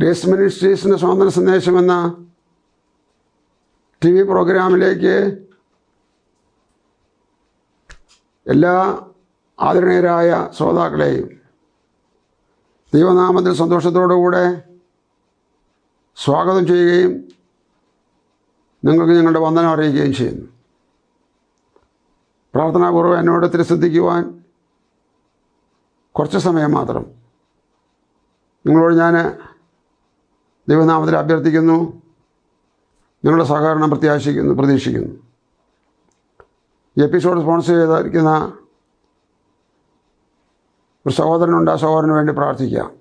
Days മിനിസ്ട്രീസിന്റെ സ്വാതന്ത്ര്യ സന്ദേശം എന്ന ടി വി പ്രോഗ്രാമിലേക്ക് എല്ലാ ആദരണീയരായ ശ്രോതാക്കളെയും ദൈവനാമത്തിൽ സന്തോഷത്തോടുകൂടെ സ്വാഗതം ചെയ്യുകയും നിങ്ങൾക്ക് ഞങ്ങളുടെ വന്ദനം അറിയിക്കുകയും ചെയ്യുന്നു. പ്രാർത്ഥനാപൂർവം എന്നോട് ശ്രദ്ധിക്കുവാൻ കുറച്ച് സമയം മാത്രം. നിങ്ങളോട് ഞാൻ ദൈവനാമത്തിൽ അഭ്യർത്ഥിക്കുന്നു. നിങ്ങളുടെ സഹകരണം പ്രത്യാശിക്കുന്നു പ്രതീക്ഷിക്കുന്നു. എപ്പിസോഡ് സ്പോൺസർ ചെയ്തിരിക്കുന്ന ഒരു സഹോദരനുണ്ട് ആ സഹോദരന് വേണ്ടി പ്രാർത്ഥിക്കാം.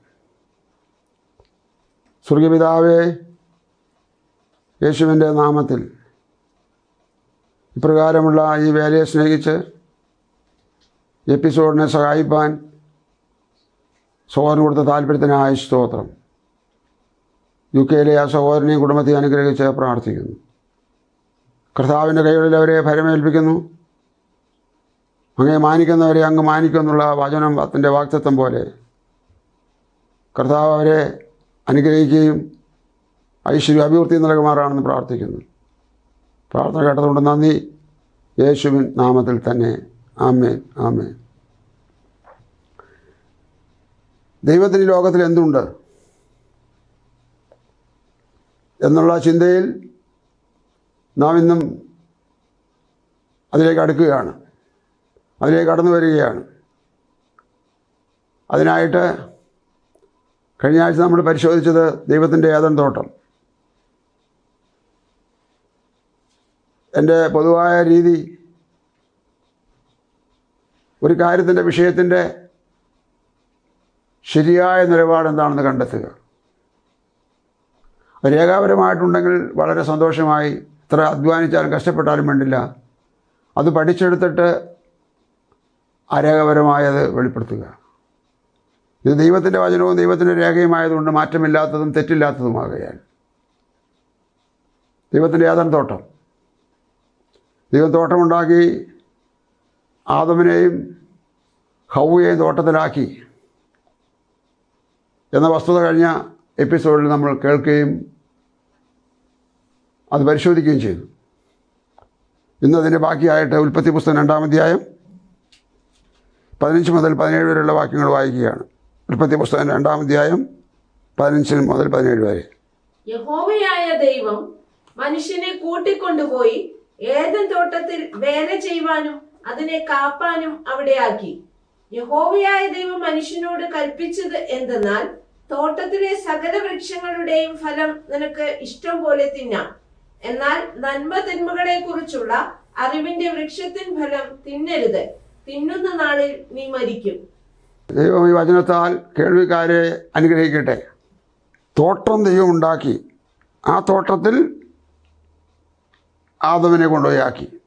സ്വർഗപിതാവേ യേശുവിന്റെ നാമത്തിൽ ഇപ്രകാരമുള്ള ഈ വേലയെ സ്നേഹിച്ച് എപ്പിസോഡിനെ സഹായിപ്പാൻ സഹോദരൻ കൊടുത്ത താല്പര്യത്തിനായ സ്തോത്രം. യു കെയിലെ ആ സഹോദരനെയും കുടുംബത്തെ അനുഗ്രഹിച്ച് പ്രാർത്ഥിക്കുന്നു. കർത്താവിന്റെ കൈകളിൽ അവരെ ഭരമേൽപ്പിക്കുന്നു. അങ്ങേ മാനിക്കുന്നവരെ അങ്ങ് മാനിക്കുമെന്നുള്ള വചനം അതിന്റെ വാക്തത്വം പോലെ കർത്താവ് അവരെ അനുഗ്രഹിക്കുകയും ഐശ്വര്യ അഭിവൃദ്ധി നൽകുമാറാണെന്ന് പ്രാർത്ഥിക്കുന്നു. പ്രാർത്ഥന കേട്ടതുകൊണ്ട് നന്ദി. യേശുവിൻ നാമത്തിൽ തന്നെ. ആമേൻ. ആമേൻ. ദൈവത്തിന് ലോകത്തിൽ എന്തുണ്ട്? എന്നുള്ള ചിന്തയിൽ നാം ഇന്നും അതിലേക്ക് അടുക്കുകയാണ്. അതിലേക്ക് കടന്നു വരികയാണ്. അതിനായിട്ട് കഴിഞ്ഞ ആഴ്ച നമ്മൾ പരിശോധിച്ചത് ദൈവത്തിന്റെ ഏതൻ തോട്ടം. എന്റെ പൊതുവായ രീതി ഒരു കാര്യത്തിന്റെ വിഷയത്തിന്റെ ശരിയായ നിലപാട് എന്താണെന്ന് കണ്ടെത്തുക. രേഖാപരമായിട്ടുണ്ടെങ്കിൽ വളരെ സന്തോഷമായി. ഇത്ര അധ്വാനിച്ചാലും കഷ്ടപ്പെട്ടാലും വേണ്ടില്ല. അത് പഠിച്ചെടുത്തിട്ട് അരേഖപരമായത് വെളിപ്പെടുത്തുക. ഇത് ദൈവത്തിന്റെ വചനവും ദൈവത്തിന്റെ രേഖയുമായതുകൊണ്ട് മാറ്റമില്ലാത്തതും തെറ്റില്ലാത്തതുമാകയാൽ. ദൈവത്തിന്റെ ഏതാണ് തോട്ടം. ദൈവം തോട്ടമുണ്ടാക്കി ആദമിനെയും ഹൗവയെയും തോട്ടത്തിലാക്കി. എന്ന വസ്തുത കഴിഞ്ഞ എപ്പിസോഡിൽ നമ്മൾ കേൾക്കുകയും അത് പരിശോധിക്കുകയും ചെയ്തു. ഇന്നതിന്റെ ബാക്കിയായിട്ട് ഉൽപ്പത്തി പുസ്തകം രണ്ടാം അധ്യായം പതിനഞ്ച് മുതൽ പതിനേഴ് വരെയുള്ള വാക്യങ്ങൾ വായിക്കുകയാണ്. ഉൽപ്പത്തി പുസ്തകം രണ്ടാം അധ്യായം പതിനഞ്ച് മുതൽ പതിനേഴ് വരെ. യഹോവയായ ദൈവം മനുഷ്യനെ കൂട്ടിക്കൊണ്ടുപോയി ഏതൻ തോട്ടത്തിൽ വേല ചെയ്യുവാനും അതിനെ കാപ്പാനും അവിടെ ആക്കി. യഹോവയായ ദൈവം മനുഷ്യനോട് കൽപ്പിച്ചത് എന്തെന്നാൽ തോട്ടത്തിലെ സകല വൃക്ഷങ്ങളുടെയും ഫലം നിനക്ക് ഇഷ്ടം പോലെ തിന്നാം. എന്നാൽ നന്മ തിന്മകളെ കുറിച്ചുള്ള അറിവിന്റെ വൃക്ഷത്തിൻ ഫലം തിന്നരുത്. തിന്നുന്ന നാളിൽ നീ മരിക്കും. ദൈവം ഈ വചനത്താൽ കേൾവിക്കാരെ അനുഗ്രഹിക്കട്ടെ. തോട്ടം ദൈവം ഉണ്ടാക്കി. ആ തോട്ടത്തിൽ ആദമിനെ കൊണ്ടുപോയി ആക്കി.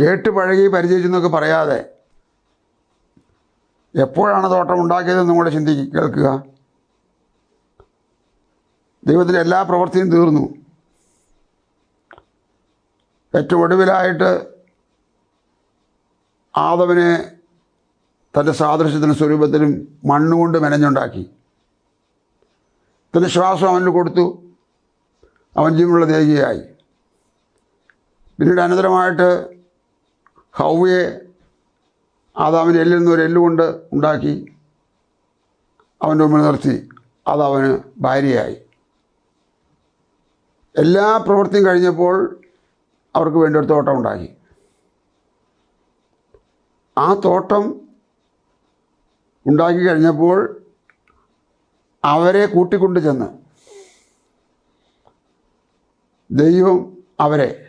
കേട്ട് പഴകി പരിചയിച്ചെന്നൊക്കെ പറയാതെ എപ്പോഴാണ് തോട്ടം ഉണ്ടാക്കിയതെന്നും കൂടെ ചിന്തിക്കുക കേൾക്കുക. ദൈവത്തിന്റെ എല്ലാ പ്രവൃത്തിയും തീർന്നു. ഏറ്റവും ഒടുവിലായിട്ട് ആദവനെ തന്റെ സാദൃശ്യത്തിനും സ്വരൂപത്തിനും മണ്ണുകൊണ്ട് മെനഞ്ഞുണ്ടാക്കി. തന്റെ ശ്വാസം അവന് കൊടുത്തു. അവൻ ജീവനുള്ള ദേഹിയായി പിന്നീട് അനന്തരമായിട്ട് ഹൗവയെ ആദാമിന്റെ എല്ലിൽ നിന്ന് ഒരു എല്ലുകൊണ്ട് ഉണ്ടാക്കി അവന്റെ മുമ്പിൽ നിർത്തി. അത് ഭാര്യയായി. എല്ലാ പ്രവൃത്തിയും കഴിഞ്ഞപ്പോൾ അവർക്ക് വേണ്ടി ഒരു തോട്ടം ഉണ്ടാക്കി. ആ തോട്ടം ഉണ്ടാക്കി കഴിഞ്ഞപ്പോൾ അവരെ കൂട്ടിക്കൊണ്ട് ചെന്ന് ദൈവം അവരെ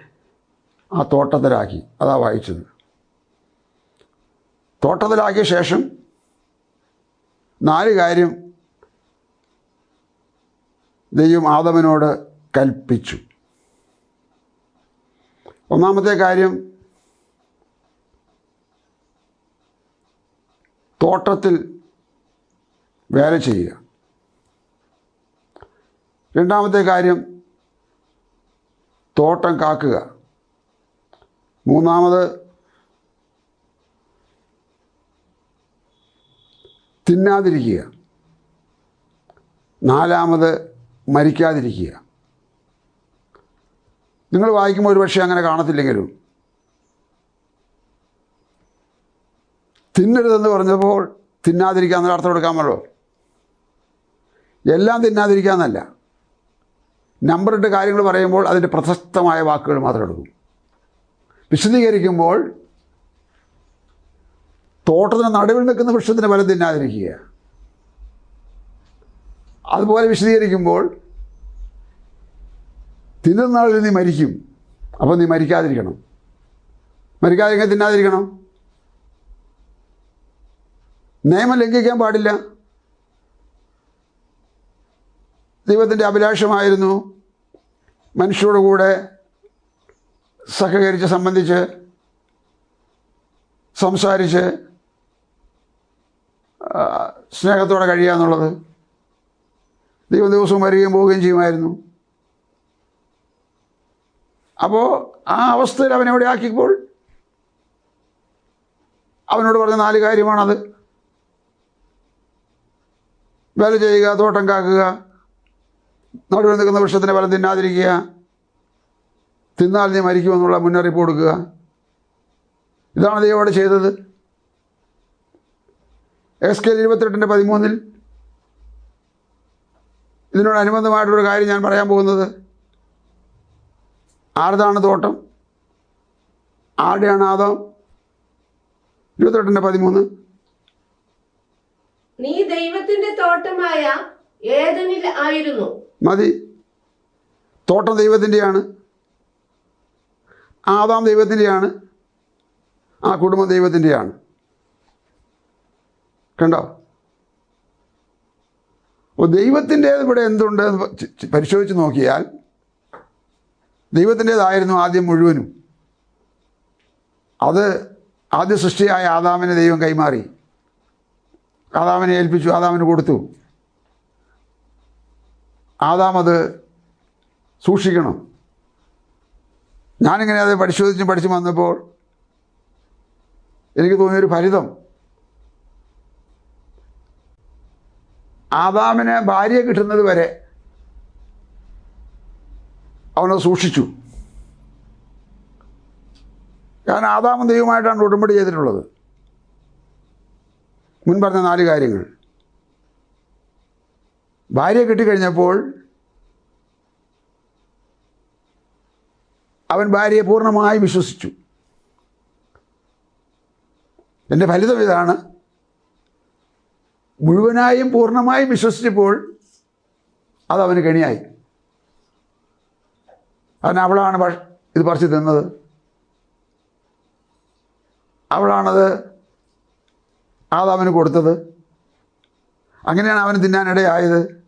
ആ തോട്ടത്തിലാക്കി. അതാ വായിച്ചത്. തോട്ടത്തിലാക്കിയ ശേഷം നാല് കാര്യം ദൈവം ആദമനോട് കൽപ്പിച്ചു. ഒന്നാമത്തെ കാര്യം തോട്ടത്തിൽ വേല ചെയ്യുക. രണ്ടാമത്തെ കാര്യം തോട്ടം കാക്കുക. മൂന്നാമത് തിന്നാതിരിക്കുക. നാലാമത് മരിക്കാതിരിക്കുക. നിങ്ങൾ വായിക്കുമ്പോൾ ഒരു പക്ഷേ അങ്ങനെ കാണത്തില്ലെങ്കിലും തിന്നരുതെന്ന് പറഞ്ഞപ്പോൾ തിന്നാതിരിക്കാന്നുള്ള അർത്ഥം എടുക്കാമല്ലോ എല്ലാം തിന്നാതിരിക്കാന്നല്ല നമ്പറിട്ട് കാര്യങ്ങൾ പറയുമ്പോൾ അതിന്റെ പ്രശസ്തമായ വാക്കുകൾ മാത്രം എടുക്കും. വിശദീകരിക്കുമ്പോൾ തോട്ടത്തിന് നടുവിൽ നിൽക്കുന്ന വൃക്ഷത്തിന് ഫലം തിന്നാതിരിക്കുക അതുപോലെ വിശദീകരിക്കുമ്പോൾ തിന്നുന്ന നാളിൽ നീ മരിക്കും. അപ്പോൾ നീ മരിക്കാതിരിക്കണം. മരിക്കാതിരിക്കാൻ തിന്നാതിരിക്കണം? നിയമം ലംഘിക്കാൻ പാടില്ല. ദൈവത്തിന്റെ അഭിലാഷമായിരുന്നു മനുഷ്യരോട് കൂടെ സഹകരിച്ച് സംബന്ധിച്ച് സംസാരിച്ച് സ്നേഹത്തോടെ കഴിയുക എന്നുള്ളത്. ദൈവം ദിവസവും വരികയും പോവുകയും ചെയ്യുമായിരുന്നു. അപ്പോൾ ആ അവസ്ഥയിൽ അവനെ എവിടെ ആക്കിയപ്പോൾ അവനോട് പറഞ്ഞ നാല് കാര്യമാണത്. വില ചെയ്യുക തോട്ടം കാക്കുക നടുവിൽ നിൽക്കുന്ന വൃക്ഷത്തിന്റെ ഫലം തിന്നാതിരിക്കുക തിന്നാൽ നീ മരിക്കുമെന്നുള്ള മുന്നറിയിപ്പ് കൊടുക്കുക. ഇതാണ് ദൈവം അവിടെ ചെയ്തത്. എസ് കെ ഇരുപത്തെട്ടിന്റെ പതിമൂന്നിൽ. ഇതിനോടനുബന്ധമായിട്ടൊരു കാര്യം ഞാൻ പറയാൻ പോകുന്നത്. ആരുതാണ് തോട്ടം? ആരുടെയാണ് ആദം? ഇരുപത്തെട്ടിന്റെ പതിമൂന്ന്. നീ ദൈവത്തിന്റെ തോട്ടമായ ഏതനിൽ ആയിരുന്നു. മതി. തോട്ടം ദൈവത്തിന്റെയാണ് ആദാം ദൈവത്തിന്റെയാണ് ആ കുടുംബം ദൈവത്തിന്റെയാണ് കണ്ടോ? അപ്പോൾ ദൈവത്തിന്റേത് ഇവിടെ എന്തുണ്ട്? പരിശോധിച്ച് നോക്കിയാൽ ദൈവത്തിന്റേതായിരുന്നു ആദ്യം മുഴുവനും. അത് ആദ്യ സൃഷ്ടിയായ ആദാമിനെ ദൈവം കൈമാറി. ആദാമിനെ ഏൽപ്പിച്ചു ആദാമിന് കൊടുത്തു. ആദാം അത് സൂക്ഷിക്കണം. ഞാനിങ്ങനെ അത് പരിശോധിച്ച് പഠിച്ചു വന്നപ്പോൾ എനിക്ക് തോന്നിയൊരു ഫലിതം. ആദാമിന് ഭാര്യ കിട്ടുന്നത് വരെ അവനത് സൂക്ഷിച്ചു. കാരണം ആദാമ ദൈവമായിട്ടാണ് ഉടമ്പടി ചെയ്തിട്ടുള്ളത്. മുൻ പറഞ്ഞ നാല് കാര്യങ്ങൾ. ഭാര്യ കിട്ടിക്കഴിഞ്ഞപ്പോൾ അവൻ ഭാര്യയെ പൂർണമായി വിശ്വസിച്ചു. എന്റെ ഫലിതം ഇതാണ്. മുഴുവനായും പൂർണമായും വിശ്വസിച്ചപ്പോൾ അത് കെണിയായി. അവൻ അവളാണ് ഇത് പറിച്ച് തിന്നത്. അവളാണത് ആദാമിന് കൊടുത്തത്. അങ്ങനെയാണ് അവന് തിന്നാനിടയായത്.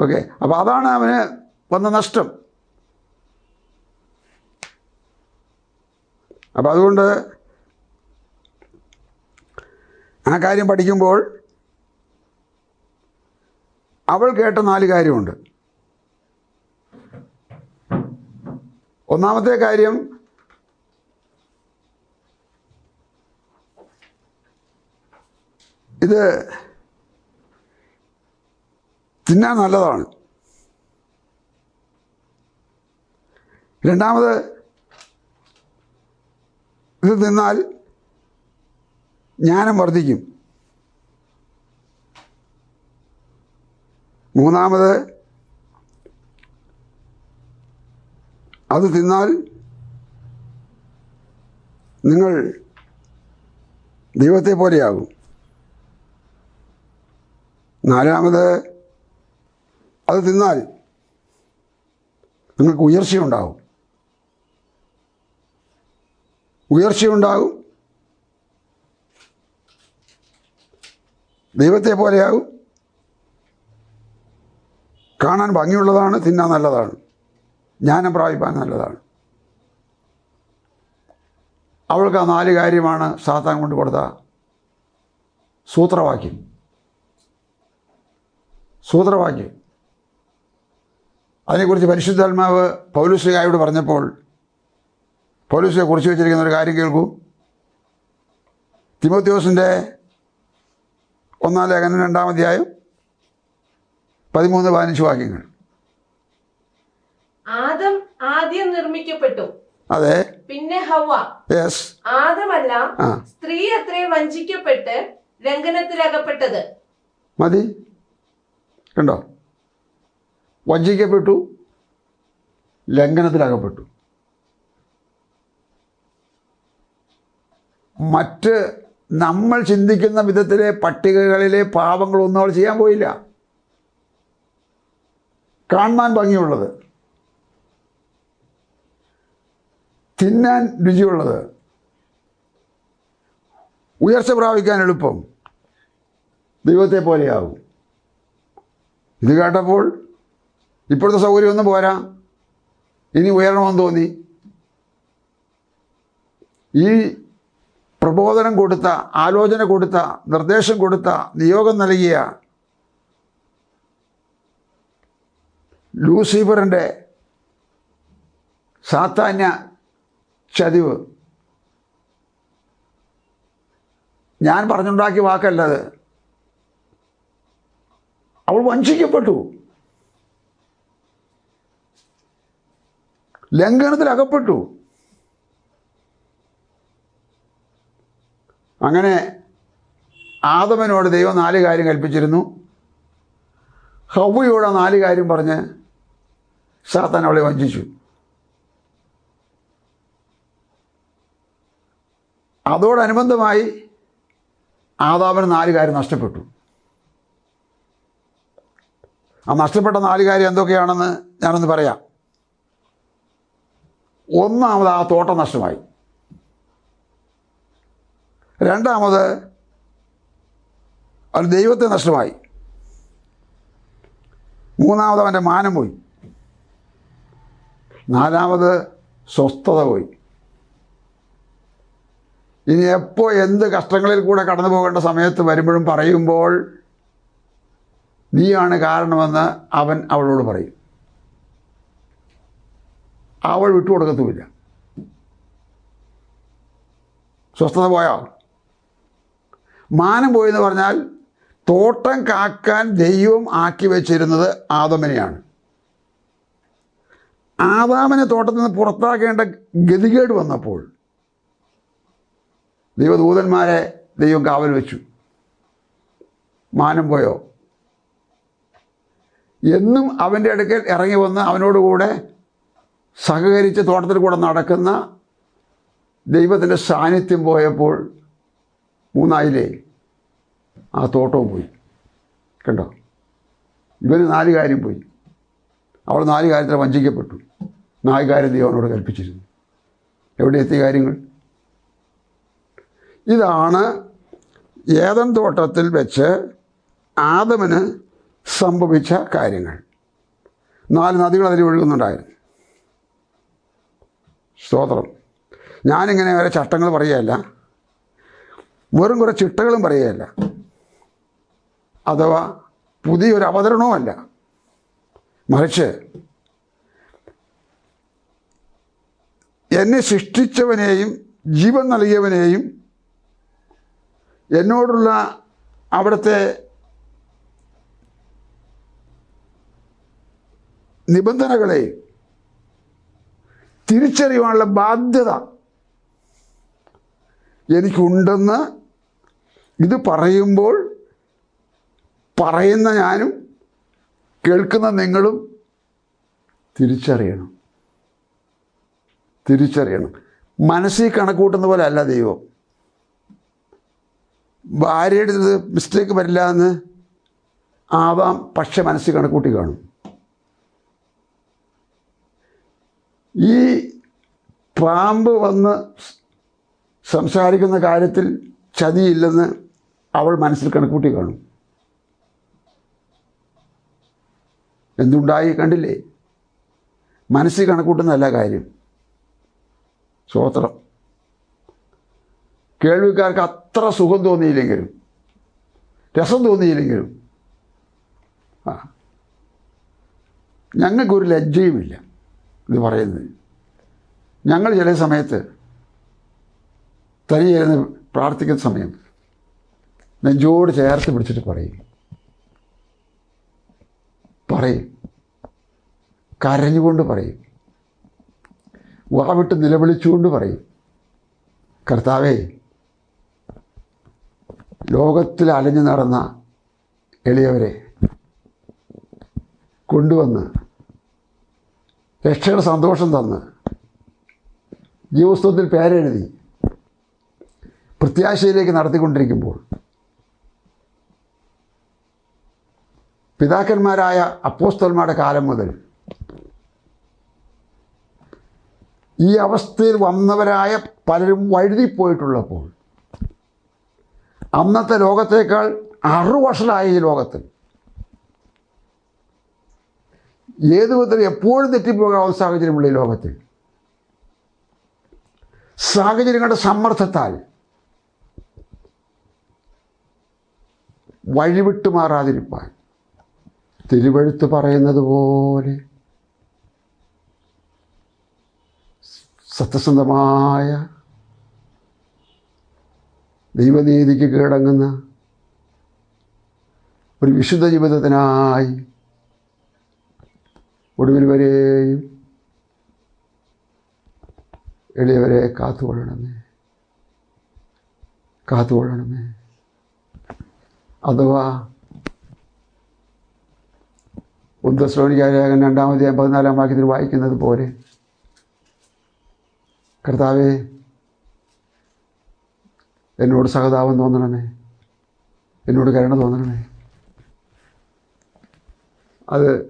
ഓക്കെ. അപ്പോൾ അതാണ് അവന് വന്ന നഷ്ടം. അപ്പോൾ അതുകൊണ്ട് ആ കാര്യം പഠിക്കുമ്പോൾ അവൾ കേട്ട നാല് കാര്യമുണ്ട്. ഒന്നാമത്തെ കാര്യം ഇത് തിന്നാൻ നല്ലതാണ്. രണ്ടാമത് ഇത് തിന്നാൽ ജ്ഞാനം വർദ്ധിക്കും. മൂന്നാമത് അത് തിന്നാൽ നിങ്ങൾ ദൈവത്തെ പോലെയാകും. നാലാമത് അത് തിന്നാൽ നിങ്ങൾക്ക് ഉയർച്ചയുണ്ടാകും. ഉയർച്ചയുണ്ടാകും. ദൈവത്തെ പോലെയാകും കാണാൻ ഭംഗിയുള്ളതാണ് തിന്നാൻ നല്ലതാണ്. ജ്ഞാനം പ്രാപിപ്പാൻ നല്ലതാണ്. അവൾക്ക് ആ നാല് കാര്യമാണ് സാത്താൻ കൊണ്ട് കൊടുത്ത സൂത്രവാക്യം. സൂത്രവാക്യം. അതിനെക്കുറിച്ച് പരിശുദ്ധാത്മാവ് പൗലുസുകായോട് പറഞ്ഞപ്പോൾ പൗലുസിനെ കുറിച്ച് വെച്ചിരിക്കുന്ന ഒരു കാര്യം കേൾക്കൂ. തിമോത്യോസിന്റെ ഒന്നാം ലേഖനം രണ്ടാമധ്യായം പതിമൂന്ന് പതിനഞ്ച് വാക്യങ്ങൾ. ആദം ആദ്യം നിർമ്മിക്കപ്പെട്ടു. അതെ. പിന്നെ ഹവ യെസ് ആദമല്ല സ്ത്രീ അത്രേ വഞ്ചിക്കപ്പെട്ട് ലംഘനത്തിലകപ്പെട്ടത് മതി. കണ്ടോ? വഞ്ചിക്കപ്പെട്ടു ലംഘനത്തിലകപ്പെട്ടു. മറ്റ് നമ്മൾ ചിന്തിക്കുന്ന വിധത്തിലെ പട്ടികകളിലെ പാപങ്ങളൊന്നും അവൾ ചെയ്യാൻ പോയില്ല. കാണാൻ ഭംഗിയുള്ളത്. തിന്നാൻ രുചിയുള്ളത്. ഉയർച്ച പ്രാപിക്കാൻ എളുപ്പം. ദൈവത്തെ പോലെയാകും ഇത് കേട്ടപ്പോൾ ഇപ്പോഴത്തെ സൗകര്യമൊന്നും പോരാ. ഇനി ഉയരണമെന്ന് തോന്നി. ഈ പ്രബോധനം കൊടുത്ത ആലോചന കൊടുത്ത നിർദ്ദേശം കൊടുത്ത നിയോഗം നൽകിയ ലൂസിഫറിന്റെ സാത്താന്യ ചതിവ്. ഞാൻ പറഞ്ഞുണ്ടാക്കിയ വാക്കല്ലത് അവൾ വഞ്ചിക്കപ്പെട്ടു. ലംഘനത്തിൽ അകപ്പെട്ടു അങ്ങനെ ആദമനോട് ദൈവം നാല് കാര്യം കൽപ്പിച്ചിരുന്നു. ഹൗവയോട് നാല് കാര്യം പറഞ്ഞ് സാത്താൻ അവളെ വഞ്ചിച്ചു. അതോടനുബന്ധമായി ആദാമന് നാല് കാര്യം നഷ്ടപ്പെട്ടു. ആ നഷ്ടപ്പെട്ട നാല് കാര്യം എന്തൊക്കെയാണെന്ന് ഞാനൊന്ന് പറയാം. ഒന്നാമത് ആ തോട്ടം നഷ്ടമായി. രണ്ടാമത് അവൻ ദൈവത്തെ നഷ്ടമായി. മൂന്നാമത് അവന്റെ മാനം പോയി. നാലാമത് സ്വസ്ഥത പോയി. ഇനി എപ്പോൾ എന്ത് കഷ്ടങ്ങളിൽ കൂടെ കടന്നു പോകേണ്ട സമയത്ത് വരുമ്പോഴും പറയുമ്പോൾ നീയാണ് കാരണമെന്ന് അവൻ അവളോട് പറയും. അവൾ വിട്ടുകൊടുക്കത്തുമില്ല. സ്വസ്ഥത പോയോ മാനം പോയെന്ന് പറഞ്ഞാൽ തോട്ടം കാക്കാൻ ദൈവം ആക്കി വെച്ചിരുന്നത് ആദമനെയാണ്. ആദാമനെ തോട്ടത്തിൽ നിന്ന് പുറത്താക്കേണ്ട ഗതികേട് വന്നപ്പോൾ ദൈവദൂതന്മാരെ ദൈവം കാവൽ വെച്ചു. മാനം പോയോ? എന്നും അവന്റെ അടുക്കൽ ഇറങ്ങി വന്ന് അവനോടുകൂടെ സഹകരിച്ച് തോട്ടത്തിൽ കൂടെ നടക്കുന്ന ദൈവത്തിന്റെ സാന്നിധ്യം പോയപ്പോൾ മൂന്നായില്ലേ? ആ തോട്ടവും പോയി. കണ്ടോ? ഇവന് നാല് കാര്യം പോയി. അവൾ നാല് കാര്യത്തിൽ വഞ്ചിക്കപ്പെട്ടു. നാല് കാര്യം ദൈവം അവനോട് കൽപ്പിച്ചിരുന്നു. എവിടെ എത്തിയ കാര്യങ്ങൾ? ഇതാണ് ഏതൻ തോട്ടത്തിൽ വെച്ച് ആദമന് സംഭവിച്ച കാര്യങ്ങൾ. നാല് നദികൾ അതിൽ ഒഴുകുന്നുണ്ടായിരുന്നു. സ്തോത്രം. ഞാനിങ്ങനെ വരെ ചട്ടങ്ങൾ പറയുകയല്ല. വെറും കുറേ ചിട്ടകളും പറയുകയല്ല. അഥവാ പുതിയൊരു അവതരണവുമല്ല മറിച്ച് എന്നെ സൃഷ്ടിച്ചവനെയും ജീവൻ നൽകിയവനെയും എന്നോടുള്ള അവിടുത്തെ നിബന്ധനകളെ തിരിച്ചറിയുവാനുള്ള ബാധ്യത എനിക്കുണ്ടെന്ന് ഇത് പറയുമ്പോൾ പറയുന്ന ഞാനും കേൾക്കുന്ന നിങ്ങളും തിരിച്ചറിയണം. തിരിച്ചറിയണം. മനസ്സിൽ കണക്കൂട്ടുന്ന പോലെ അല്ല ദൈവം. ഭാര്യയുടെ മിസ്റ്റേക്ക് വരില്ല എന്ന് ആവാം പക്ഷെ മനസ്സിൽ കണക്കൂട്ടി കാണും. ഈ പാമ്പ് വന്ന് സംസാരിക്കുന്ന കാര്യത്തിൽ ചതിയില്ലെന്ന് അവൾ മനസ്സിൽ കണക്കൂട്ടി കാണും. എന്തുണ്ടായി കണ്ടില്ലേ? മനസ്സിൽ കണക്കൂട്ടുന്നതല്ല കാര്യം. സ്വോത്രം കേൾവിക്കാർക്ക് അത്ര സുഖം തോന്നിയില്ലെങ്കിലും രസം തോന്നിയില്ലെങ്കിലും ആ ഞങ്ങൾക്കൊരു ലജ്ജയുമില്ല ഇത് പറയുന്നത്. ഞങ്ങൾ ചില സമയത്ത് തനിയിരുന്ന് പ്രാർത്ഥിക്കുന്ന സമയം നെഞ്ചോട് ചേർത്ത് പിടിച്ചിട്ട് പറയും. പറയും. കരഞ്ഞുകൊണ്ട് പറയും. വാവിട്ട് നിലവിളിച്ചുകൊണ്ട് പറയും. കർത്താവേ ലോകത്തിൽ അലഞ്ഞു നടന്ന എളിയവരെ കൊണ്ടുവന്ന് രക്ഷയുടെ സന്തോഷം തന്ന് ജീവസ്തവത്തിൽ പേരെഴുതി പ്രത്യാശയിലേക്ക് നടത്തിക്കൊണ്ടിരിക്കുമ്പോൾ പിതാക്കന്മാരായ അപ്പോസ്തന്മാരുടെ കാലം മുതൽ ഈ അവസ്ഥയിൽ വന്നവരായ പലരും വഴുതിപ്പോയിട്ടുള്ളപ്പോൾ അന്നത്തെ ലോകത്തേക്കാൾ അറു വർഷമായി ഈ ലോകത്തിൽ ഏത് വിധത്തിൽ എപ്പോഴും തെറ്റിപ്പോകാവുന്ന സാഹചര്യമുള്ള ഈ ലോകത്തിൽ സാഹചര്യങ്ങളുടെ സമ്മർദ്ദത്താൽ വഴിവിട്ടു മാറാതിരിപ്പാൻ തിരുവഴുത്ത് പറയുന്നത് പോലെ സത്യസന്ധമായ ദൈവനീതിക്ക് കീഴടങ്ങുന്ന ഒരു വിശുദ്ധ ജീവിതത്തിനായി ഒടുവിൽ വരെയും എളിയവരെ കാത്തുകൊള്ളണമേ. കാത്തുകൊള്ളണമേ. അഥവാ ഉദ്ദശ്രോണികാരകൻ രണ്ടാമതേ പതിനാലാം വാക്യത്തിൽ വായിക്കുന്നത് പോലെ. കർത്താവേ എന്നോട് സഹതാപം തോന്നണമേ. എന്നോട് കരുണ തോന്നണമേ. അത്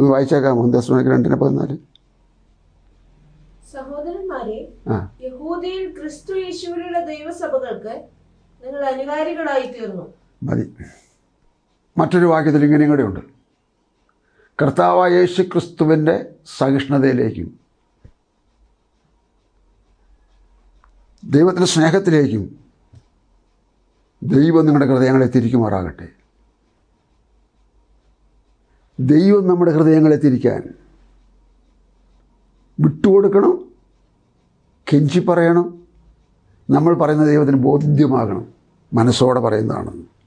ഒന്ന് വായിച്ചേക്കാം ഉദ്ദശ്രോണിക്ക് രണ്ടിന് പതിനാല്. സഹോദരന്മാരെ ആ. യഹൂദയിൽ ക്രിസ്തു യേശുവിലുള്ള ദൈവസഭകൾക്ക് നിങ്ങൾ അനുകാരികളായി തീർന്നു. മതി. മറ്റൊരു വാക്യത്തിൽ ഇങ്ങനെയും കൂടെ ഉണ്ട്. കർത്താവായ യേശു ക്രിസ്തുവിന്റെ സഹിഷ്ണുതയിലേക്കും ദൈവത്തിന്റെ സ്നേഹത്തിലേക്കും ദൈവം നിങ്ങളുടെ ഹൃദയങ്ങളെ തിരിക്കുമാറാകട്ടെ. ദൈവം നമ്മുടെ ഹൃദയങ്ങളെ തിരിക്കാൻ വിട്ടുകൊടുക്കണം കെഞ്ചി പറയണം. നമ്മൾ പറയുന്ന ദൈവത്തിന് ബോധ്യമാകണം. മനസ്സോടെ പറയുന്നതാണെന്ന്.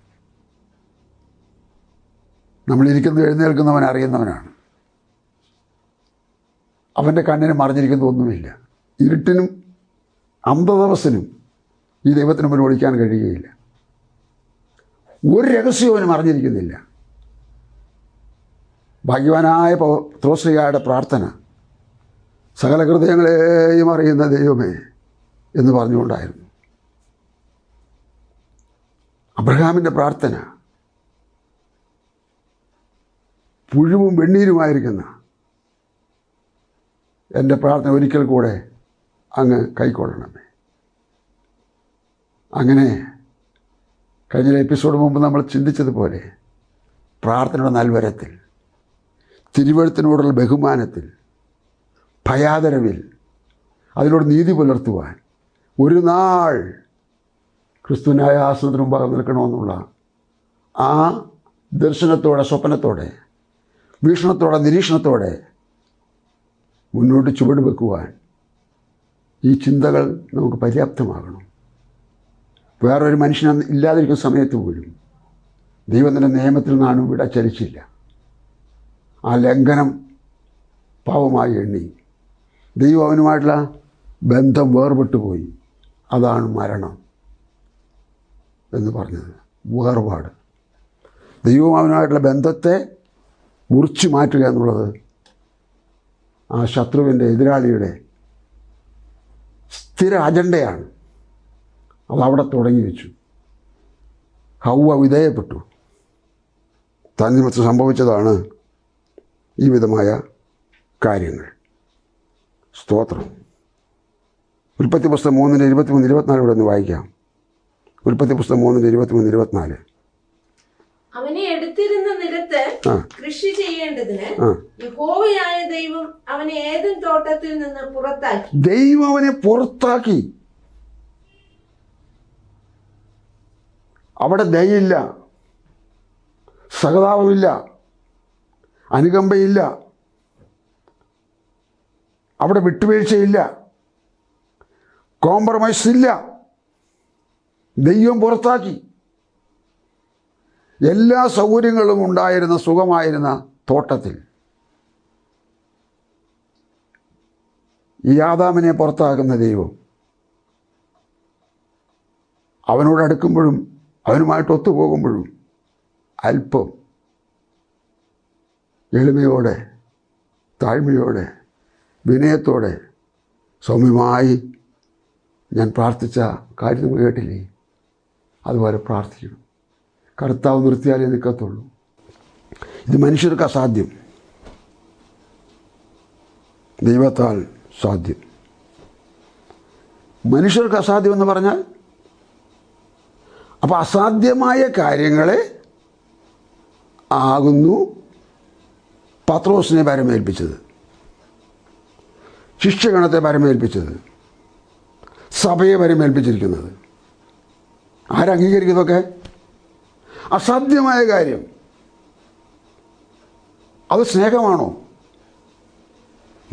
നമ്മളിരിക്കുന്നത് എഴുന്നേൽക്കുന്നവൻ അറിയുന്നവനാണ്. അവന്റെ കണ്ണിന് മറിഞ്ഞിരിക്കുന്ന ഒന്നുമില്ല. ഇരുട്ടിനും അമ്പതവസനും ഈ ദൈവത്തിന് മുന്നിൽ ഒളിക്കാൻ കഴിയുകയില്ല. ഒരു രഹസ്യവും അവന് മറിഞ്ഞിരിക്കുന്നില്ല. ഭാഗ്യവാനായ ത്രോശ്രീയായുടെ പ്രാർത്ഥന സകല ഹൃദയങ്ങളെയും അറിയുന്ന ദൈവമേ എന്ന് പറഞ്ഞുകൊണ്ടായിരുന്നു. അബ്രഹാമിന്റെ പ്രാർത്ഥന പുഴുവും വെണ്ണീരുമായിരിക്കുന്ന എന്റെ പ്രാർത്ഥന ഒരിക്കൽ കൂടെ അങ്ങ് കൈക്കൊള്ളണമേ. അങ്ങനെ കഴിഞ്ഞ എപ്പിസോഡ് മുമ്പ് നമ്മൾ ചിന്തിച്ചതുപോലെ പ്രാർത്ഥനയുടെ നൽവരത്തിൽ തിരുവഴുത്തിനോടുള്ള ബഹുമാനത്തിൽ ഭയാദരവിൽ അതിനോട് നീതി പുലർത്തുവാൻ ഒരു നാൾ ക്രിസ്തുവിനായ ആശ്രമത്തിന് മുമ്പാകെ നിൽക്കണമെന്നുള്ള ആ ദർശനത്തോടെ സ്വപ്നത്തോടെ വീക്ഷണത്തോടെ നിരീക്ഷണത്തോടെ മുന്നോട്ട് ചുവട് വെക്കുവാൻ ഈ ചിന്തകൾ നമുക്ക് പര്യാപ്തമാകണം. വേറൊരു മനുഷ്യൻ ഇല്ലാതിരിക്കുന്ന സമയത്ത് പോലും ദൈവത്തിന്റെ നിയമത്തിൽ നിന്നാണ് ഇവിടെ ചലിച്ചില്ല ആ ലംഘനം പാവമായി എണ്ണി. ദൈവം അവനുമായിട്ടുള്ള ബന്ധം വേർപെട്ടു പോയി. അതാണ് മരണം എന്ന് പറഞ്ഞത്. വേർപാട്. ദൈവം അവനുമായിട്ടുള്ള ബന്ധത്തെ മുറിച്ചു മാറ്റുക എന്നുള്ളത് ആ ശത്രുവിന്റെ എതിരാളിയുടെ സ്ഥിര അജണ്ടയാണ്. അതവിടെ തുടങ്ങി വെച്ചു. ഹൗവ വിധേയപ്പെട്ടു. തന്നിമത്ത് സംഭവിച്ചതാണ് ഈ വിധമായ കാര്യങ്ങൾ. സ്തോത്രം. ഉൽപ്പത്തി പുസ്തകം മൂന്നിന്റെ ഇരുപത്തിമൂന്ന് ഇരുപത്തിനാല് ഇവിടെ ഒന്ന് വായിക്കാം. ഉൽപ്പത്തി പുസ്തകം മൂന്നിന്റെ ഇരുപത്തിമൂന്ന് ഇരുപത്തിനാല്. അവനെ എടുത്തിരുന്ന നിലത്ത്. കൃഷി ചെയ്യേണ്ടതിന് യഹോവയായ ദൈവം അവനെ ഏതും തോട്ടത്തിൽ നിന്ന് പുറത്താക്കി. ദൈവം അവനെ പുറത്താക്കി. അവിടെ ദയയില്ല. സഹതാപമില്ല. അനുകമ്പയില്ല. അവിടെ വിട്ടുവീഴ്ചയില്ല. കോംപ്രമൈസ് ഇല്ല ദൈവം പുറത്താക്കി. എല്ലാ സൗകര്യങ്ങളും ഉണ്ടായിരുന്ന സുഖമായിരുന്ന തോട്ടത്തിൽ. ഈ ആദാമിനെ പുറത്താക്കുന്ന ദൈവം അവനോട് അടുക്കുമ്പോഴും അവനുമായിട്ട് ഒത്തുപോകുമ്പോഴും അല്പം എളിമയോടെ താഴ്മയോടെ വിനയത്തോടെ സൗമ്യമായി ഞാൻ പ്രാർത്ഥിച്ച കാര്യം കേട്ടില്ലേ? അതുപോലെ പ്രാർത്ഥിക്കണം കർത്താവ് നിർത്തിയാലേ നിൽക്കത്തുള്ളൂ. ഇത് മനുഷ്യർക്ക് അസാധ്യം. ദൈവത്താൽ സാധ്യം. മനുഷ്യർക്ക് അസാധ്യം എന്ന് പറഞ്ഞാൽ അപ്പോൾ അസാധ്യമായ കാര്യങ്ങളെ ആകുന്നു പത്രോസിനെ പരമേൽപ്പിച്ചത് ശിഷ്യഗണത്തെ പരമേൽപ്പിച്ചത് സഭയെ പരമേൽപ്പിച്ചിരിക്കുന്നത് ആരംഗീകരിക്കുന്നതൊക്കെ? അസാധ്യമായ കാര്യം. അത് സ്നേഹമാണോ?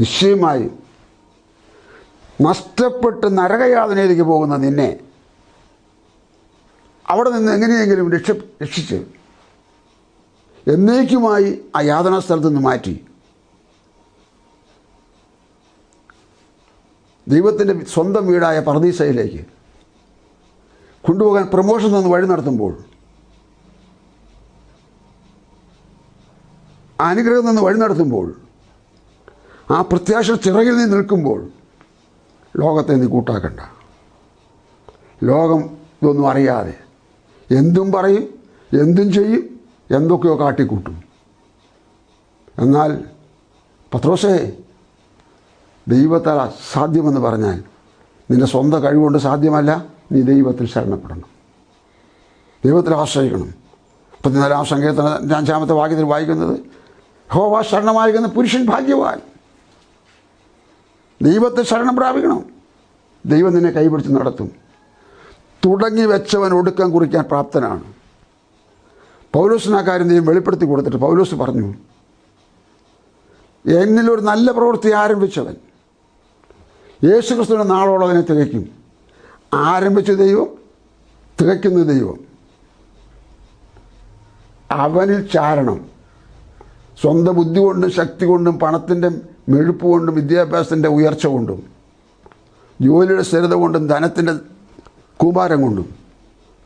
നിശ്ചയമായും. നഷ്ടപ്പെട്ട് നരകയാതനയിലേക്ക് പോകുന്ന നിന്നെ അവിടെ നിന്ന് എങ്ങനെയെങ്കിലും രക്ഷ രക്ഷിച്ച് എന്നേക്കുമായി ആ യാതനാ സ്ഥലത്ത് നിന്ന് മാറ്റി. ദൈവത്തിന്റെ സ്വന്തം വീടായ പറദീസയിലേക്ക് കൊണ്ടുപോകാൻ പ്രമോഷൻ തന്നു വഴി നടത്തുമ്പോൾ അനുഗ്രഹം നിന്ന് വഴി നടത്തുമ്പോൾ ആ പ്രത്യാശ ചിറകിൽ നിന്ന് നിൽക്കുമ്പോൾ ലോകത്തെ നീ കൂട്ടാക്കണ്ട. ലോകം ഇതൊന്നും അറിയാതെ എന്തും പറയും എന്തും ചെയ്യും എന്തൊക്കെയോ കാട്ടിക്കൂട്ടും. എന്നാൽ പത്രോസേ ദൈവത്താൽ സാധ്യമെന്ന് പറഞ്ഞാൽ നിന്റെ സ്വന്തം കഴിവുകൊണ്ട് സാധ്യമല്ല നീ ദൈവത്തിൽ ശരണപ്പെടണം. ദൈവത്തിൽ ആശ്രയിക്കണം. പതിനാലാം സങ്കേതത്തിന് അഞ്ചാമത്തെ വാക്യത്തിൽ വായിക്കുന്നത് ഹോവ ശരണമായിരിക്കുന്ന പുരുഷൻ ഭാഗ്യവാൻ. ദൈവത്തെ ശരണം പ്രാപിക്കണം. ദൈവം നിന്നെ കൈപിടിച്ച് നടത്തും. തുടങ്ങി വെച്ചവൻ ഒടുക്കം കുറിക്കാൻ പ്രാപ്തനാണ്. പൗലോസിന് ആ കാര്യം ദൈവം വെളിപ്പെടുത്തി കൊടുത്തിട്ട് പൗലോസ് പറഞ്ഞു എന്നിലൊരു നല്ല പ്രവൃത്തി ആരംഭിച്ചവൻ. യേശുക്രിസ്തുവിന്റെ നാളോളം അതിനെ തികയ്ക്കും. ആരംഭിച്ച ദൈവം തികയ്ക്കുന്ന ദൈവം. അവനിൽ ചാരണം. സ്വന്തം ബുദ്ധി കൊണ്ടും ശക്തി കൊണ്ടും പണത്തിന്റെ മെഴുപ്പ് കൊണ്ടും വിദ്യാഭ്യാസത്തിന്റെ ഉയർച്ച കൊണ്ടും ജോലിയുടെ സ്ഥിരത കൊണ്ടും ധനത്തിന്റെ കൂമാരം കൊണ്ടും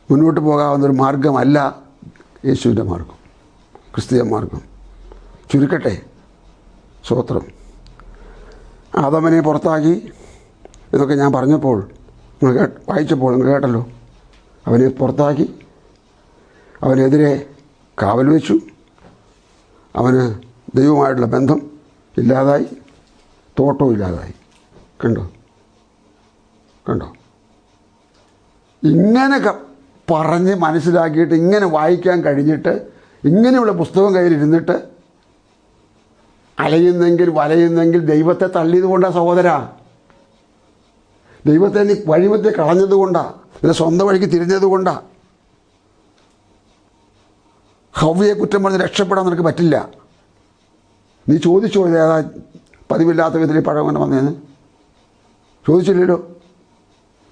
മുന്നോട്ട് പോകാവുന്നൊരു മാർഗമല്ല യേശുവിന്റെ മാർഗം ക്രിസ്തീയ മാർഗം ചുരുക്കട്ടെ സ്വോത്രം ആദമനെ പുറത്താക്കി ഇതൊക്കെ ഞാൻ പറഞ്ഞപ്പോൾ നിങ്ങൾ വായിച്ചപ്പോൾ നിങ്ങൾ കേട്ടല്ലോ. അവനെ പുറത്താക്കി അവനെതിരെ കാവൽ വെച്ചു. അവന് ദൈവമായിട്ടുള്ള ബന്ധം ഇല്ലാതായി തോട്ടവും ഇല്ലാതായി. കണ്ടോ? കണ്ടോ? ഇങ്ങനെ പറഞ്ഞ് മനസ്സിലാക്കിയിട്ട് ഇങ്ങനെ വായിക്കാൻ കഴിഞ്ഞിട്ട് ഇങ്ങനെയുള്ള പുസ്തകം കയ്യിലിരുന്നിട്ട് അലയുന്നെങ്കിൽ വലയുന്നെങ്കിൽ ദൈവത്തെ തള്ളിയത് കൊണ്ടാണ് സഹോദര. ദൈവത്തെ നീ വഴിമത്തെ കളഞ്ഞത് കൊണ്ടാണ് നിന്റെ സ്വന്തം വഴിക്ക് തിരിഞ്ഞത് കൊണ്ടാണ് ഹവ്യയെ കുറ്റം പറഞ്ഞ് രക്ഷപ്പെടാൻ നിനക്ക് പറ്റില്ല. നീ ചോദിച്ചു ഏതാ പതിവില്ലാത്ത വിധത്തിൽ പഴം അങ്ങനെ വന്നേന്ന്? ചോദിച്ചില്ലല്ലോ?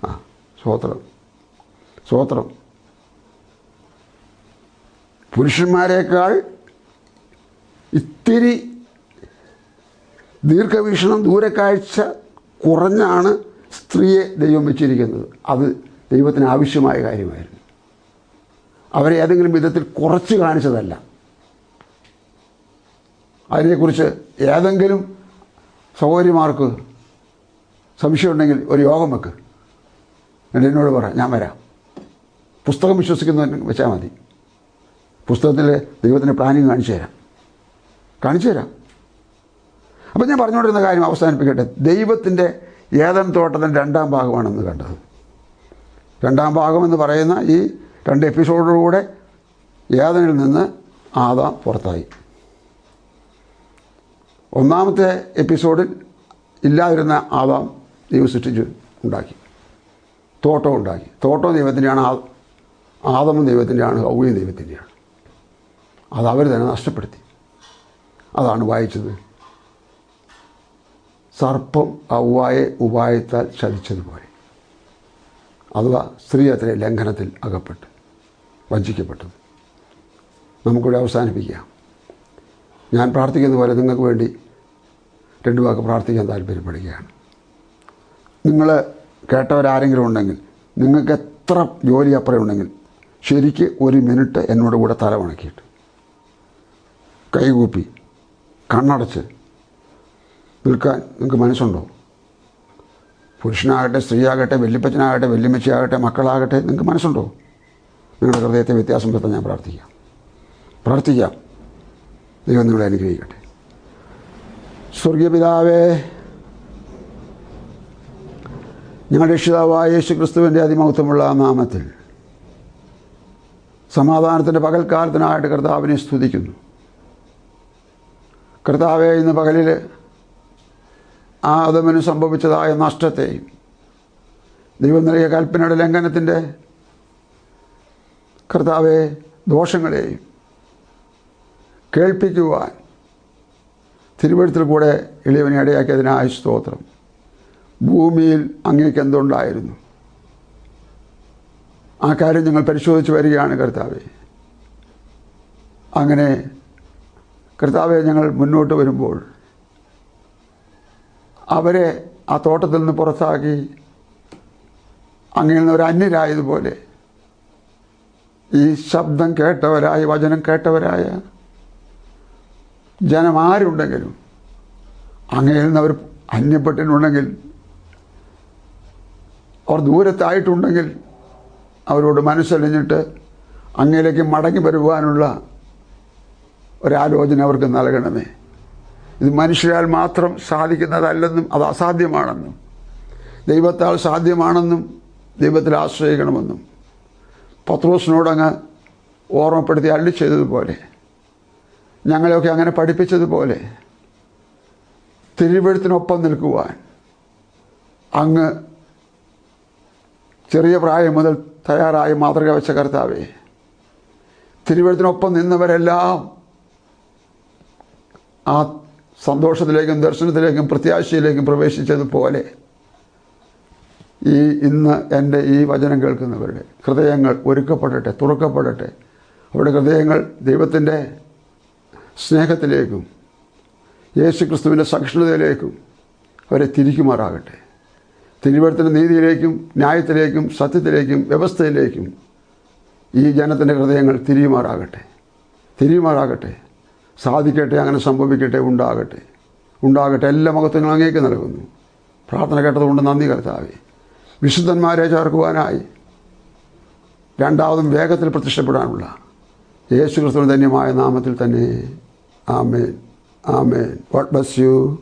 ആ സ്വോത്രം. സ്വോത്രം. പുരുഷന്മാരെക്കാൾ ഇത്തിരി ദീർഘവീക്ഷണം ദൂരക്കാഴ്ച കുറഞ്ഞാണ് സ്ത്രീയെ ദൈവം വെച്ചിരിക്കുന്നത്. അത് ദൈവത്തിന് ആവശ്യമായ കാര്യമായിരുന്നു. അവരെ ഏതെങ്കിലും വിധത്തിൽ കുറച്ച് കാണിച്ചതല്ല. അതിനെക്കുറിച്ച് ഏതെങ്കിലും സഹോദരിമാർക്ക് സംശയമുണ്ടെങ്കിൽ ഒരു യോഗം വെക്ക്. എന്നിട്ട് എന്നോട് പറ ഞാൻ വരാം. പുസ്തകം വിശ്വസിക്കുന്നവൻ വെച്ചാൽ മതി. പുസ്തകത്തിൽ ദൈവത്തിന്റെ പ്ലാനിങ് കാണിച്ചു തരാം. കാണിച്ചു തരാം. അപ്പം ഞാൻ പറഞ്ഞുകൊണ്ടിരുന്ന കാര്യം അവസാനിപ്പിക്കട്ടെ. ദൈവത്തിന്റെ ഏതൻ തോട്ടത്തിന്റെ രണ്ടാം ഭാഗമാണെന്ന് കണ്ടത്. രണ്ടാം ഭാഗമെന്ന് പറയുന്ന ഈ രണ്ട് എപ്പിസോഡിലൂടെ ഏതനിൽ നിന്ന് ആദാം പുറത്തായി. ഒന്നാമത്തെ എപ്പിസോഡിൽ ഇല്ലാതിരുന്ന ആദാം ദൈവം സൃഷ്ടിച്ച് ഉണ്ടാക്കി. തോട്ടം ഉണ്ടാക്കി. തോട്ടം ദൈവത്തിന്റെയാണ് ആദമും ദൈവത്തിന്റെയാണ് ഹൗവയും ദൈവത്തിന്റെയാണ്. അത് അവർ തന്നെ നഷ്ടപ്പെടുത്തി. അതാണ് വായിച്ചത്. സർപ്പം ഔവായെ ഉപായത്താൽ ചതിച്ചതുപോലെ അഥവാ സ്ത്രീ അത്ര ലംഘനത്തിൽ അകപ്പെട്ട്. വഞ്ചിക്കപ്പെട്ടത്. നമുക്കിവിടെ അവസാനിപ്പിക്കാം. ഞാൻ പ്രാർത്ഥിക്കുന്ന പോലെ നിങ്ങൾക്ക് വേണ്ടി രണ്ട് വാക്ക് പ്രാർത്ഥിക്കാൻ താല്പര്യപ്പെടുകയാണ്. നിങ്ങൾ കേട്ടവരാരെങ്കിലും ഉണ്ടെങ്കിൽ നിങ്ങൾക്ക് എത്ര ജോലി അപ്പുറം ഉണ്ടെങ്കിൽ ശരിക്ക് ഒരു മിനിറ്റ് എന്നോട് കൂടെ തല ഉണക്കിയിട്ട് കൈകൂപ്പി കണ്ണടച്ച് നിൽക്കാൻ നിങ്ങൾക്ക് മനസ്സുണ്ടോ? പുരുഷനാകട്ടെ സ്ത്രീയാകട്ടെ വല്യപ്പച്ചനാകട്ടെ വല്യമ്മച്ചിയാകട്ടെ മക്കളാകട്ടെ നിങ്ങൾക്ക് മനസ്സുണ്ടോ? നിങ്ങളുടെ ഹൃദയത്തെ വ്യത്യാസം വരുത്താൻ ഞാൻ പ്രാർത്ഥിക്കാം. പ്രാർത്ഥിക്കാം. ദൈവം നിങ്ങളെ അനുഗ്രഹിക്കട്ടെ. സ്വർഗീയ പിതാവേ ഞങ്ങളുടെ രക്ഷിതാവായ യേശു ക്രിസ്തുവിന്റെ അതിമഹത്വമുള്ള നാമത്തിൽ സമാധാനത്തിന്റെ പകൽക്കാലത്തിനായിട്ട് കർത്താവിനെ സ്തുതിക്കുന്നു. കർത്താവെ ഇന്ന് പകലിൽ ആദമന് സംഭവിച്ചതായ നഷ്ടത്തെയും ദൈവം നൽകിയ കൽപ്പനയുടെ ലംഘനത്തിന്റെ കർത്താവെ ദോഷങ്ങളെയും കേൾപ്പിക്കുവാൻ തിരുവഴുത്തിൽ കൂടെ എളിയവനെ ഇടയാക്കിയതിനായ സ്തോത്രം. ഭൂമിയിൽ അങ്ങേക്ക് എന്തുണ്ടായിരുന്നു? ആ കാര്യം ഞങ്ങൾ പരിശോധിച്ച് വരികയാണ് കർത്താവെ. അങ്ങനെ കർത്താവെ ഞങ്ങൾ മുന്നോട്ട് വരുമ്പോൾ അവരെ ആ തോട്ടത്തിൽ നിന്ന് പുറത്താക്കി അങ്ങനെ ഒരു അന്യരായതുപോലെ ഈ ശബ്ദം കേട്ടവരായ വചനം കേട്ടവരായ ജനം ആരുണ്ടെങ്കിലും അങ്ങയിൽ നിന്ന് അവർ അന്യപ്പെട്ടിട്ടുണ്ടെങ്കിൽ അവർ ദൂരത്തായിട്ടുണ്ടെങ്കിൽ അവരോട് മനസ്സലിഞ്ഞിട്ട് അങ്ങയിലേക്ക് മടങ്ങി വരുവാനുള്ള ഒരാലോചന അവർക്ക് നൽകണമേ. ഇത് മനുഷ്യരാൽ മാത്രം സാധിക്കുന്നതല്ലെന്നും അത് അസാധ്യമാണെന്നും ദൈവത്താൽ സാധ്യമാണെന്നും ദൈവത്തിൽ ആശ്രയിക്കണമെന്നും പത്രോസിനോടങ്ങ് ഓർമ്മപ്പെടുത്തി അള്ളി ചെയ്തതുപോലെ ഞങ്ങളെയൊക്കെ അങ്ങനെ പഠിപ്പിച്ചതുപോലെ തിരുവഴുത്തിനൊപ്പം നിൽക്കുവാൻ അങ്ങ് ചെറിയ പ്രായം മുതൽ തയ്യാറായി മാതൃക വെച്ച കർത്താവേ തിരുവഴുത്തിനൊപ്പം നിന്നവരെല്ലാം ആ സന്തോഷത്തിലേക്കും ദർശനത്തിലേക്കും പ്രത്യാശയിലേക്കും പ്രവേശിച്ചതുപോലെ ഈ ഇന്ന് എന്റെ ഈ വചനം കേൾക്കുന്നവരുടെ ഹൃദയങ്ങൾ ഒരുക്കപ്പെടട്ടെ തുറക്കപ്പെടട്ടെ. അവരുടെ ഹൃദയങ്ങൾ ദൈവത്തിന്റെ സ്നേഹത്തിലേക്കും യേശു ക്രിസ്തുവിന്റെ സഹിഷ്ണുതയിലേക്കും അവരെ തിരിക്കുമാറാകട്ടെ. തിരുവഴുത്തിന്റെ നീതിയിലേക്കും ന്യായത്തിലേക്കും സത്യത്തിലേക്കും വ്യവസ്ഥയിലേക്കും ഈ ജനത്തിന്റെ ഹൃദയങ്ങൾ തിരിയുമാറാകട്ടെ. തിരിയുമാറാകട്ടെ. സാധിക്കട്ടെ അങ്ങനെ സംഭവിക്കട്ടെ ഉണ്ടാകട്ടെ. ഉണ്ടാകട്ടെ. എല്ലാ മഹത്വങ്ങളും അങ്ങേക്ക് നൽകുന്നു. പ്രാർത്ഥന കേട്ടതുകൊണ്ട് നന്ദി കർത്താവേ. വിശുദ്ധന്മാരെ ചേർക്കുവാനായി രണ്ടാമതും വേഗത്തിൽ പ്രത്യക്ഷപ്പെടാനുള്ള യേശു ക്രിസ്തുവിന് ധന്യമായ നാമത്തിൽ തന്നെ. ആമേൻ. ആമേൻ. What bus you